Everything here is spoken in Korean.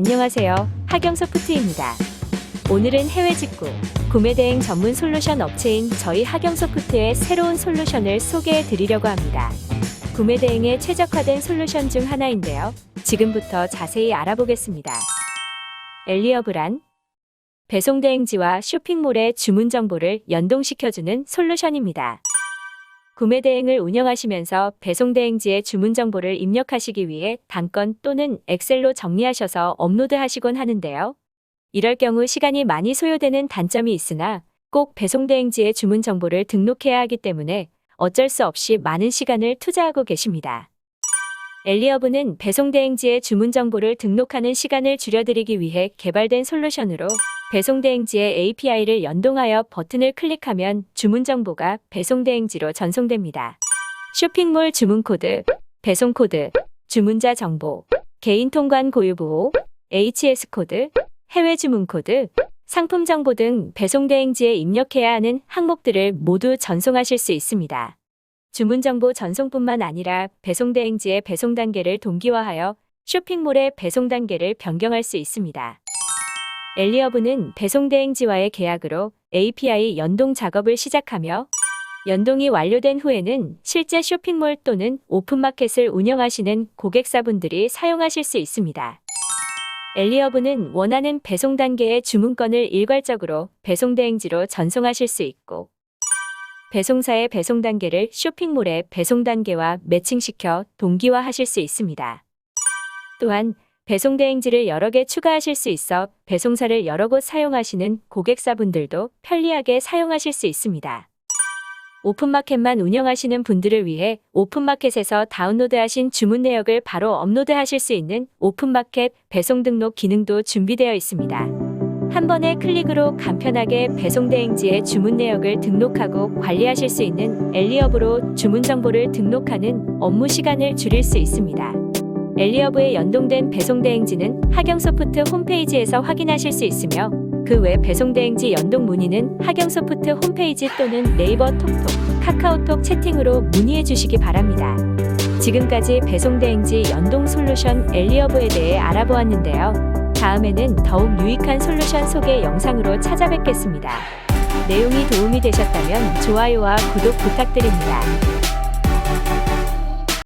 안녕하세요. 하경소프트입니다. 오늘은 해외 직구, 구매 대행 전문 솔루션 업체인 저희 하경소프트의 새로운 솔루션을 소개해 드리려고 합니다. 구매 대행에 최적화된 솔루션 중 하나인데요. 지금부터 자세히 알아보겠습니다. 엘리어브란 배송 대행지와 쇼핑몰의 주문 정보를 연동시켜주는 솔루션입니다. 구매 대행을 운영하시면서 배송 대행지의 주문 정보를 입력하시기 위해 단건 또는 엑셀로 정리하셔서 업로드하시곤 하는데요. 이럴 경우 시간이 많이 소요되는 단점이 있으나 꼭 배송 대행지의 주문 정보를 등록해야 하기 때문에 어쩔 수 없이 많은 시간을 투자하고 계십니다. 엘리어브는 배송 대행지의 주문 정보를 등록하는 시간을 줄여드리기 위해 개발된 솔루션으로 배송 대행지의 API를 연동하여 버튼을 클릭하면 주문 정보가 배송 대행지로 전송됩니다. 쇼핑몰 주문 코드, 배송 코드, 주문자 정보, 개인 통관 고유 보호, HS 코드, 해외 주문 코드, 상품 정보 등 배송 대행지에 입력해야 하는 항목들을 모두 전송하실 수 있습니다. 주문 정보 전송뿐만 아니라 배송 대행지의 배송 단계를 동기화하여 쇼핑몰의 배송 단계를 변경할 수 있습니다. 엘리어브는 배송 대행지와의 계약으로 API 연동 작업을 시작하며 연동이 완료된 후에는 실제 쇼핑몰 또는 오픈마켓을 운영하시는 고객사분들이 사용하실 수 있습니다. 엘리어브는 원하는 배송 단계의 주문건을 일괄적으로 배송 대행지로 전송하실 수 있고 배송사의 배송 단계를 쇼핑몰의 배송 단계와 매칭시켜 동기화하실 수 있습니다. 또한 배송 대행지를 여러 개 추가하실 수 있어 배송사를 여러 곳 사용하시는 고객사분들도 편리하게 사용하실 수 있습니다. 오픈마켓만 운영하시는 분들을 위해 오픈마켓에서 다운로드하신 주문 내역을 바로 업로드하실 수 있는 오픈마켓 배송 등록 기능도 준비되어 있습니다. 한 번의 클릭으로 간편하게 배송 대행지의 주문 내역을 등록하고 관리하실 수 있는 엘리업으로 주문 정보를 등록하는 업무 시간을 줄일 수 있습니다. 엘리어브에 연동된 배송 대행지는 하경소프트 홈페이지에서 확인하실 수 있으며 그 외 배송 대행지 연동 문의는 하경소프트 홈페이지 또는 네이버 톡톡, 카카오톡 채팅으로 문의해 주시기 바랍니다. 지금까지 배송 대행지 연동 솔루션 엘리어브에 대해 알아보았는데요. 다음에는 더욱 유익한 솔루션 소개 영상으로 찾아뵙겠습니다. 내용이 도움이 되셨다면 좋아요와 구독 부탁드립니다.